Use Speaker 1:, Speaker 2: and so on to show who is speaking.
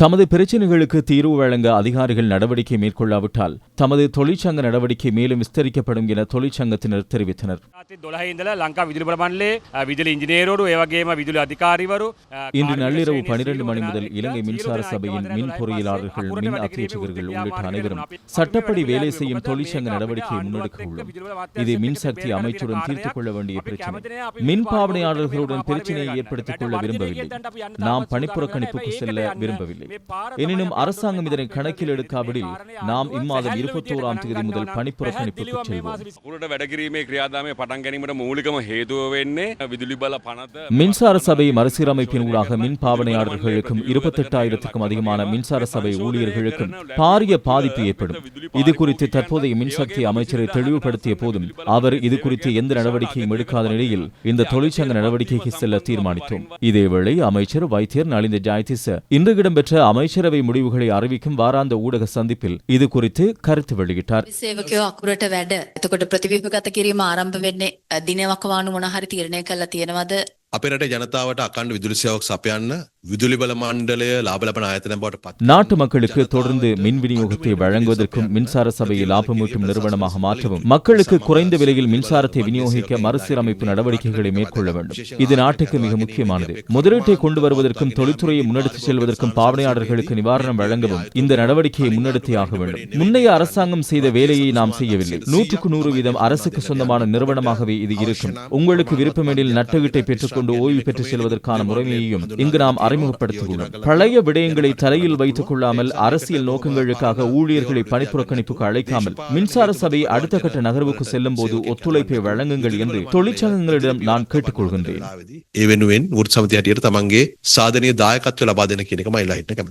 Speaker 1: தமது பிரச்சினைகளுக்கு தீர்வு வழங்க அதிகாரிகள் நடவடிக்கை மேற்கொள்ளாவிட்டால் தமது தொழிற்சங்க நடவடிக்கை மேலும் விஸ்தரிக்கப்படும் என தொழிற்சங்கத்தினர் தெரிவித்தனர். இன்று நள்ளிரவு பனிரெண்டு மணி முதல் இலங்கை மின்சார சபையின் மின் பொறியியலாளர்கள் மின் அத்தியட்சகர்கள் உள்ளிட்ட அனைவரும் சட்டப்படி வேலை செய்யும் தொழிற்சங்க நடவடிக்கையை முன்னெடுக்க உள்ளோம். இது மின்சக்தி அமைச்சுடன் தீர்த்துக் கொள்ள வேண்டிய பிரச்சனை. மின் பாவனையாளர்களுடன் பிரச்சனையை ஏற்படுத்திக் கொள்ள விரும்பவில்லை. நாம் பணிப்புறக்கணிப்புக்கு செல்ல விரும்பவில்லை.
Speaker 2: இல்லை
Speaker 1: எனினும் அரசாங்கம் இதனை கணக்கில் எடுக்காவிடில் நாம் இம்மாதம் இருபத்தோராம் தேதி முதல் பணிப்புறக்கணிப்புக்கு செல்வோம். மின்சார சபை மறுசீரமைப்பின் ஊடாக மின் பாவனையாளர்களுக்கும் இருபத்தெட்டாயிரத்துக்கும் அதிகமான மின்சார சபை ஊழியர்களுக்கும் பாரிய பாதிப்பு ஏற்படும். இது குறித்து தற்போதைய மின்சக்தி அமைச்சரை தெளிவுபடுத்திய போதும் அவர் இது குறித்து எந்த நடவடிக்கையும் எடுக்காத நிலையில் இந்த தொழிற்சங்க நடவடிக்கைக்கு செல்ல தீர்மானித்தோம். இதேவேளை அமைச்சர் வைத்தியர் நலிந்த ஜாய்திச இன்று இடம்பெற்ற அமைச்சரவை முடிவுகளை அறிவிக்கும் வாராந்த ஊடக சந்திப்பில் இது குறித்து கருத்து வெளியிட்டார். நாட்டு மக்களுக்கு தொடர்ந்து மின் விநியோகத்தை வழங்குவதற்கும் மின்சார சபையை லாபமூட்டும் நிறுவனமாக மாற்றவும் மக்களுக்கு குறைந்த விலையில் மின்சாரத்தை விநியோகிக்க மறுசீரமைப்பு நடவடிக்கைகளை மேற்கொள்ள வேண்டும் இது நாட்டுக்கு மிக முக்கியமானது முதலீட்டை கொண்டு வருவதற்கும் தொழில்துறையை முன்னெடுத்துச் செல்வதற்கும் பாவனையாளர்களுக்கு நிவாரணம் வழங்கவும் இந்த நடவடிக்கையை முன்னெடுத்தே ஆக வேண்டும் முன்னைய அரசாங்கம் செய்த வேலையை நாம் செய்யவில்லை நூற்றுக்கு நூறு வீதம் அரசுக்கு சொந்தமான நிறுவனமாகவே இது இருக்கும் உங்களுக்கு விருப்பமெனில் நட்டவீட்டை பெற்றுக்கொண்டு ஓய்வு பெற்று செல்வதற்கான முறைமையையும் இங்கு நாம் அறிமுகப்படுத்தியுள்ளோம் பழைய விடயங்களை தலையில் வைத்துக் கொள்ளாமல் அரசியல் நோக்கங்களுக்காக ஊழியர்களை பணிப்புறக்கணிப்புக்கு அழைக்காமல் மின்சார சபை அடுத்த கட்ட நகர்வுக்கு செல்லும் போது ஒத்துழைப்பை வழங்குங்கள் என்று தொழிற்சங்கங்களிடம் நான் கேட்டுக்கொள்கின்றேன்
Speaker 3: ඒ වෙනුවෙන් වෘත් සමති හැටියට තමන්ගේ සාධනීය දායකත්වය ලබා දෙන කියන එක මම ඉල්ලා හිටින කැමතියි.